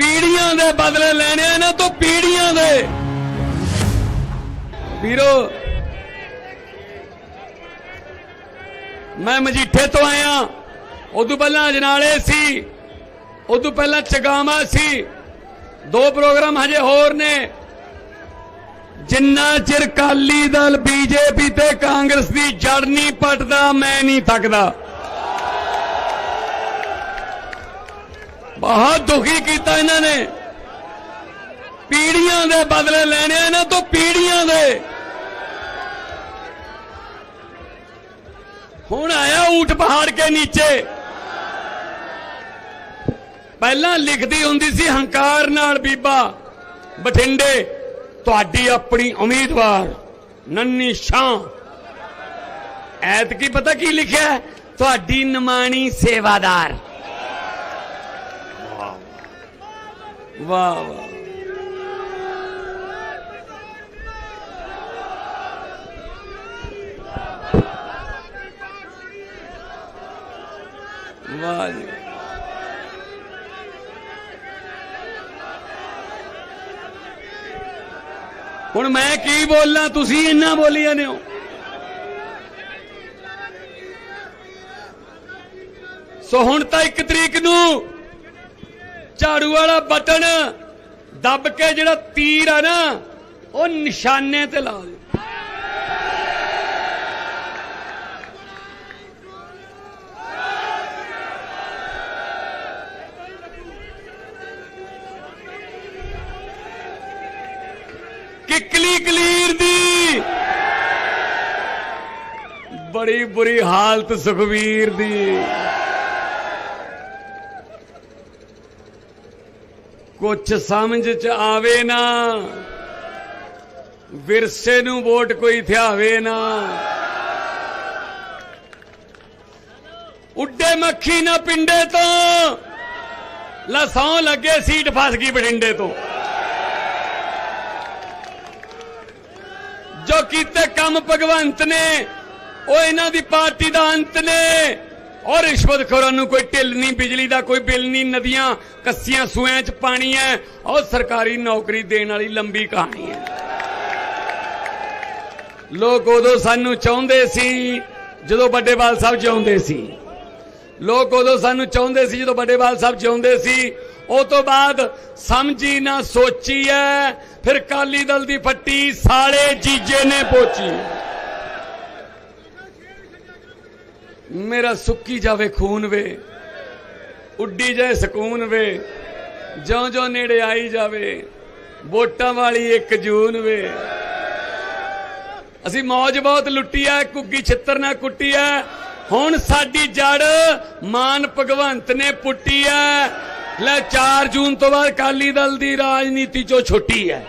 ਪੀੜੀਆਂ ਦੇ ਬਦਲੇ ਲੈਣੇ ਆ ਇਹਨਾਂ ਤੋਂ, ਪੀੜੀਆਂ ਦੇ। ਵੀਰੋ, ਮੈਂ ਮਜੀਠੇ ਤੋਂ ਆਇਆ। ਉਦੋਂ ਪਹਿਲਾਂ ਅਜਨਾਲੇ ਸੀ, ਉਦੋਂ ਪਹਿਲਾਂ ਚਗਾਮਾ ਸੀ। ਦੋ ਪ੍ਰੋਗਰਾਮ ਹਜੇ ਹੋਰ ਨੇ। ਜਿੰਨਾ ਚਿਰ ਕਾਲੀ ਦਲ, ਬੀਜੇਪੀ ਤੇ ਕਾਂਗਰਸ ਦੀ ਜੜ ਨਹੀਂ ਪਟਦਾ, ਮੈਂ ਨਹੀਂ ਥੱਕਦਾ। ਬਹੁਤ ਦੁਖੀ ਕੀਤਾ ਇਹਨਾਂ ਨੇ। ਪੀੜੀਆਂ ਦੇ ਬਦਲੇ ਲੈਣੇ ਆ ਇਹਨਾਂ ਤੋਂ ਪੀੜੀਆਂ ਦੇ। ਹੁਣ ਆਇਆ ਊਠ ਪਹਾੜ ਕੇ ਨੀਚੇ। ਪਹਿਲਾਂ ਲਿਖਦੀ ਹੁੰਦੀ ਸੀ, ਹੰਕਾਰ ਨਾਲ ਬੀਬਾ, ਬਠਿੰਡੇ, ਤੁਹਾਡੀ ਆਪਣੀ ਉਮੀਦਵਾਰ, ਨੰਨੀ ਸ਼ਾਂ ਐਤ ਕੀ ਪਤਾ ਕੀ ਲਿਖਿਆ? ਤੁਹਾਡੀ ਨਮਾਣੀ ਸੇਵਾਦਾਰ। ਵਾਹ ਵਾਹ। ਵਾਹ ਜੀ। ਹੁਣ ਮੈਂ ਕੀ ਬੋਲਾਂ, ਤੁਸੀਂ ਇੰਨਾ ਬੋਲੀ ਜਾਂਦੇ ਹੋ ਸੋ ਹੁਣ ਤਾਂ ਇੱਕ ਤਰੀਕ ਨੂੰ ਝਾੜੂ ਵਾਲਾ ਬਟਨ ਦੱਬ ਕੇ ਜਿਹੜਾ ਤੀਰ ਆ ਨਾ, ਉਹ ਨਿਸ਼ਾਨੇ ਤੇ ਲਾ ਦੇ ਕਿਕਲੀ ਕਲੀਰ ਦੀ ਬੜੀ ਬੁਰੀ ਹਾਲਤ ਸੁਖਵੀਰ ਦੀ। ਕੁਛ ਸਮਝ ਚ ਆਵੇ ਨਾ, ਵਿਰਸੇ ਨੂੰ ਵੋਟ ਕੋਈ ਥਿਆਵੇ ਨਾ। ਉੱਡੇ ਮੱਖੀ ਨਾ ਪਿੰਡੇ ਤੋਂ, ਲਸੋਂ ਲੱਗੇ ਸੀਟ ਫਸ ਗਈ ਬਠਿੰਡੇ ਤੋਂ। ਜੋ ਕੀਤੇ ਕੰਮ ਭਗਵੰਤ ਨੇ, ਉਹ ਇਹਨਾਂ ਦੀ ਪਾਰਟੀ ਦਾ ਅੰਤ ਨੇ। ਔਰ ਰਿਸ਼ਵਤਖੋਰਾਂ ਨੂੰ ਕੋਈ ਢਿੱਲ ਨਹੀਂ, ਬਿਜਲੀ ਦਾ ਕੋਈ ਬਿੱਲ ਨਹੀਂ, ਨਦੀਆਂ, ਕੱਸੀਆਂ ਸੂਆਂ 'ਚ ਪਾਣੀ ਹੈ ਔਰ ਸਰਕਾਰੀ ਨੌਕਰੀ ਦੇਣ ਵਾਲੀ ਲੰਬੀ ਕਹਾਣੀ ਹੈ। ਲੋਕ ਉਦੋਂ ਸਾਨੂੰ ਚਾਹੁੰਦੇ ਸੀ ਜਦੋਂ ਵੱਡੇਵਾਲ ਸਾਹਿਬ ਜਿਉਂਦੇ ਸੀ। ਲੋਕ ਉਦੋਂ ਸਾਨੂੰ ਚਾਹੁੰਦੇ ਸੀ ਜਦੋਂ ਵੱਡੇਵਾਲ ਸਾਹਿਬ ਜਿਉਂਦੇ ਸੀ। ਉਹ ਤੋਂ ਬਾਅਦ ਸਮਝੀ ਨਾ ਸੋਚੀ ਐ, ਫਿਰ ਕਾਲੀ ਦਲ ਦੀ ਫੱਟੀ ਸਾਲੇ ਜੀਜੇ ਨੇ ਪੋਚੀ। ਮੇਰਾ ਸੁੱਕੀ ਜਾਵੇ ਖੂਨ ਵੇ, ਉੱਡੀ ਜਾਏ ਸਕੂਨ ਵੇ ਜਿਉਂ ਜਿਉਂ ਨੇੜੇ ਆਈ ਜਾਵੇ, ਵੋਟਾਂ ਵਾਲੀ ਇੱਕ ਜੂਨ ਵੇ। ਅਸੀਂ ਮੌਜ ਬਹੁਤ ਲੁੱਟੀ ਐ ਕੁੱਗੀ ਛਿੱਤਰ ਨਾ ਕੁੱਟੀ ਐ। ਹੁਣ ਸਾਡੀ ਜੜ ਮਾਨ ਭਗਵੰਤ ਨੇ ਪੁੱਟੀ ਐ। ਲੈ 4 ਜੂਨ ਤੋਂ ਬਾਅਦ ਕਾਲੀ ਦਲ ਦੀ ਰਾਜਨੀਤੀ ਚੋਂ ਛੁੱਟੀ ਐ।